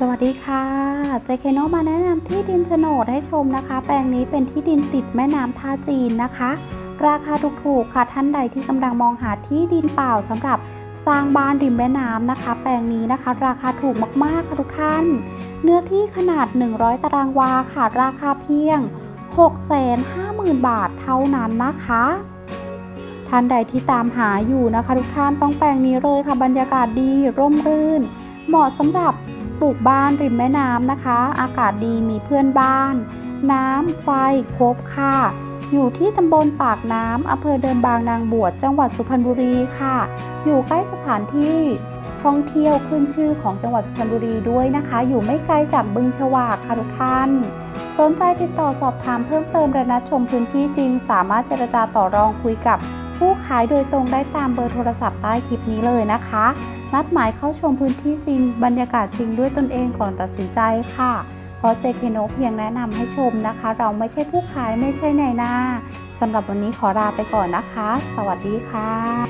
สวัสดีค่ะ เจเคโนมาแนะนำที่ดินโฉนดให้ชมนะคะ แปลงนี้เป็นที่ดินติดแม่น้ำท่าจีนนะคะ ราคาถูกๆค่ะท่านใดที่กำลังมองหาที่ดินเปล่าสำหรับสร้างบ้านริมแม่น้ำนะคะ แปลงนี้นะคะ ราคาถูกมากๆค่ะทุกท่าน เนื้อที่ขนาด 100 ตารางวาค่ะ ราคาเพียง 650,000 บาทเท่านั้นนะคะท่านใดที่ตามหาอยู่นะคะ ทุกท่านต้องแปลงนี้เลยค่ะบรรยากาศดีร่มรื่น เหมาะสำหรับ ปลูกบ้านริมแม่น้ำนะคะ อากาศดีมีเพื่อนบ้าน น้ำไฟครบค่ะ อยู่ที่ตำบลปากน้ำอำเภอเดิมบางนางบวชจังหวัดสุพรรณบุรีค่ะ อยู่ใกล้สถานที่ท่องเที่ยวขึ้นชื่อของจังหวัดสุพรรณบุรีด้วยนะคะ อยู่ไม่ไกลจากบึงฉวากค่ะทุกท่าน สนใจติดต่อสอบถามเพิ่มเติมและนัดชมพื้นที่จริง สามารถเจรจาต่อรองคุยกับ ผู้ขายโดยตรงได้ตามเบอร์โทรศัพท์ใต้คลิปนี้เลยนะคะ นัดหมายเข้าชมพื้นที่จริง บรรยากาศจริงด้วยตนเองก่อนตัดสินใจค่ะ เพราะเจคโนเพียงแนะนำให้ชมนะคะ เราไม่ใช่ผู้ขายไม่ใช่นายหน้าสำหรับวันนี้ขอลาไปก่อนนะคะ สวัสดีค่ะ